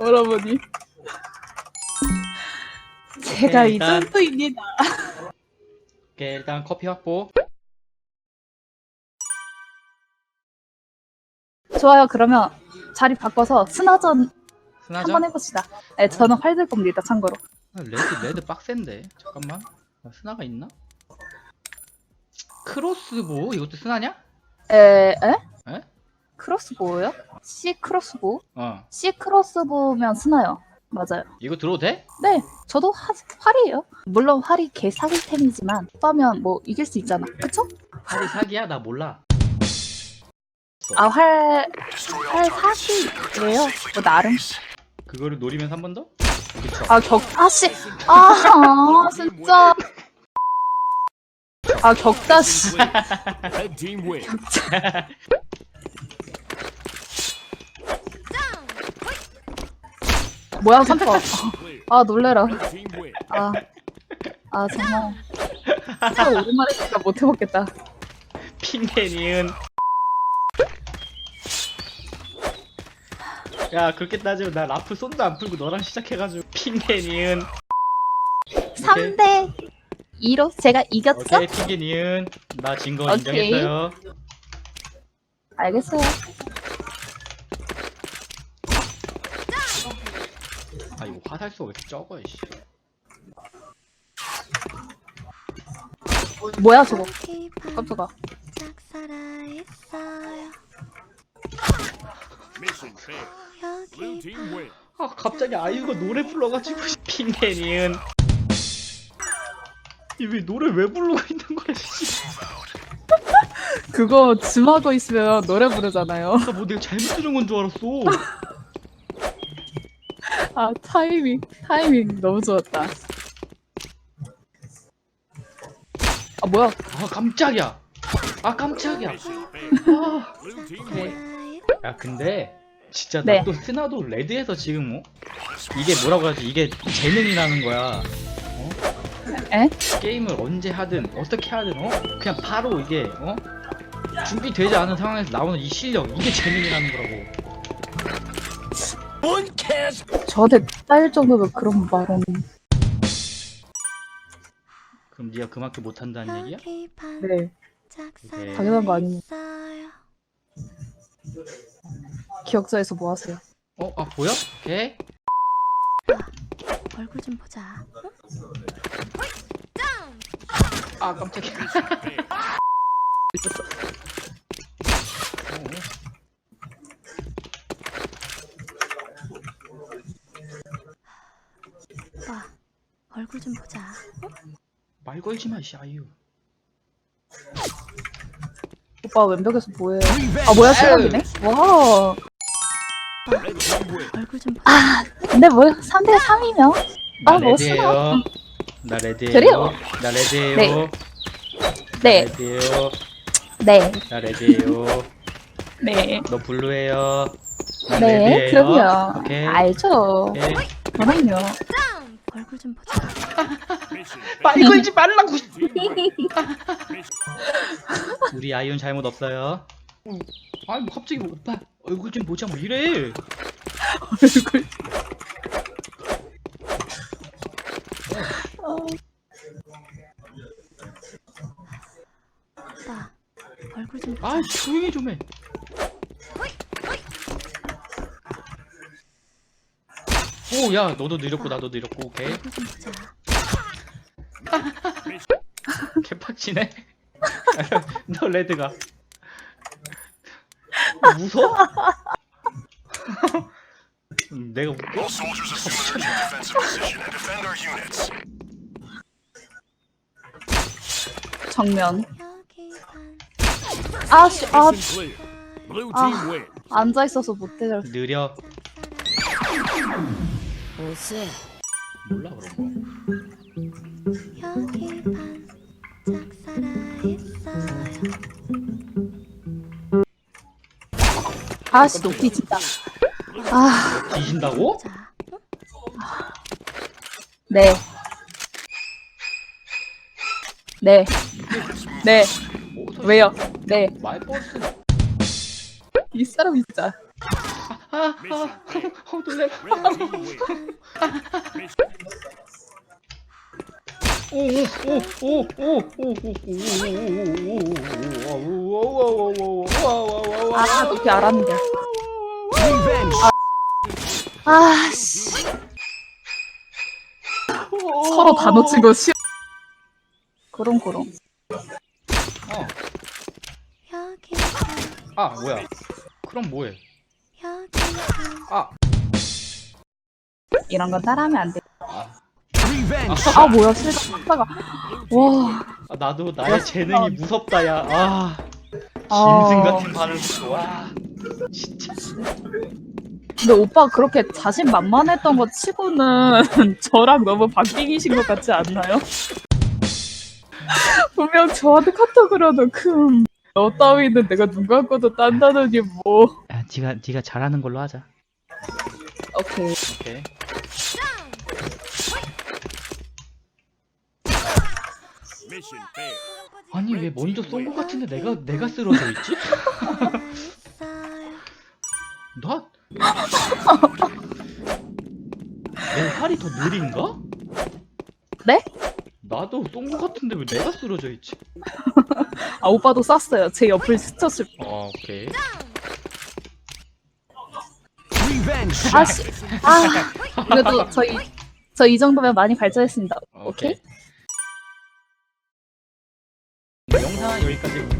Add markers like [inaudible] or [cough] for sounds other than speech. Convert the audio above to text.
여러분이 제가 이 일단- 정도입니다. 오케이 일단 커피 확보 좋아요. 그러면 자리 바꿔서 스나전 스나전? 한번 해봅시다. 네, 저는 활 들 겁니다. 참고로. 아, 레드 레드 빡센데 잠깐만 아, 스나가 있나? 크로스보 이것도 스나냐? 에, 에? 에? 크로스보요? C 크로스보? 어 C 크로스보면 스나요. 맞아요. 이거 들어도 돼? 네, 저도 하, 활이에요. 물론 활이 개 사기템이지만 오빠면 뭐 이길 수 있잖아. 그쵸? 팔이 사기야? 나 몰라 아, 활, 활 사기예요. 뭐 나름. 그거를 노리면서 한 번 더? 그쵸 아, 격, 아, 씨. 아, 진짜. 아, 격자, 씨. Red team win. 뭐야, 선택. Clear. 아, 놀래라. 아, 아, 정말. 진짜 오랜만에 진짜 못 해먹겠다. 핑계 니은 야 그렇게 따지면 나 라프 손도 안 풀고 너랑 시작해가지고 핑계 니은 3대 2로 제가 이겼죠? 오케이 핑계 니은 나 진 거 오케이. 인정했어요 알겠어요. 아 이거 화살수가 왜 이렇게 적어 씨 뭐야, 저거. 깜짝아. Mission failed. Blue team win. 아 갑자기 아이유가 노래 불러가지고 핑계니은 이왜 노래 왜 부르고 있는 거야 씨. 그거 줌하고 있으면 노래 부르잖아요. 나뭐 내가 잘못 들은 건 줄 알았어 [laughs] 아, 타이밍. 타이밍 너무 좋았다. 아, 뭐야. 아 깜짝이야 아 깜짝이야. 아. 오케이. 야 근데 진짜 네. 나또 스나도 레드에서 지금 뭐 이게 뭐라고 하지 이게 재능이라는 거야 에? 게임을 언제 하든 어떻게 하든 어 그냥 바로 이게 어 준비되지 않은 상황에서 나오는 이 실력 이게 재능이라는 거라고 저한테 딸 정도면 그런 말은. 그럼 네가 그만큼 못한다는 얘기야? 네. 당연한 거 아니니. 기억자에서 뭐 하세요? 어? 아 보여? 오케이 얼굴 좀 보자. 아 깜짝이야 failed. [laughs] 있었어. 얼굴 좀 보자. 말 걸지 마씨 아이유 오빠 왼벽에서 뭐해? 아, 뭐야, 실력이네? 와. 얼굴 좀 보자. 아, 근데 뭐, 3대 3이면? 나 아, 뭐 레드예요 나 레드예요 그래요? 나 레드예요 네. 나 네, 레드예요 네, 나 레드예요 네. 너 블루예요 나 네, 레드예요 그럼요. 오케이 알죠. 오케이 그럼요. 얼굴 좀 보자. 말 걸지 말라고 우리 아이온 잘못 없어요 아니 뭐 갑자기 뭐 오빠 얼굴 좀 보자 뭐 이래 [laughs] 얼굴. 오빠, 얼굴 좀 보자. 아 조용히 좀 해 오 야 너도 느렸고 나도 느렸고 오케이 얼굴 좀 보자. 개빡치네 너 레드가 무서워? 음, 내가 웃겨? All soldiers assume their defensive position and defend our units. 정면. 여기 반. 아, 씨, 아, Mission clear. Blue 아. team win. 앉아있어서 못 때려. 느려 옷을 몰라 그런 여기 반짝 살아있어요. 아씨, 높이 진짜. 아, 거 뒤진다고? 보자. 네. 네. 네. 뭐, 왜요? 네. 말버스 이 사람 진짜. 아, 아, [laughs] 어, 놀래. Red team wins. Mission 아, 높이 알았는데. 아, 아, 씨. 서로 다 놓친 거 싫어. 그럼, 그럼. 어, 아, 뭐야. 그럼 뭐해? 아, 이런 건 따라하면 안 돼. 아, 아, 뭐야, 실각 빡다가. 와. 아, 나도 나의 재능이 무섭다, 야. 아, 아. 짐승 같은 붙여. 와, 진짜. 근데 오빠 그렇게 자신 만만했던 것 치고는 [laughs] 저랑 너무 바뀌기신 것 같지 않나요? [laughs] 분명 저한테 카톡으로도 금. 너 따위는 내가 눈 감고도 딴다더니 뭐. 야, 네가 네가 잘하는 걸로 하자. 오케이. 오케이. 아니 왜 먼저 쏜거 같은데 내가 내가 쓰러져 있지? [laughs] 나? 내 활이 더 느린가? 네? 나도 쏜거 같은데 왜 내가 쓰러져 있지? [laughs] 아 오빠도 쐈어요. 제 옆을 스쳤을. 어, 오케이. 아씨. 아. 그래도 저희 저 이 정도면 많이 발전했습니다. 오케이. 오케이. 영상은 여기까지.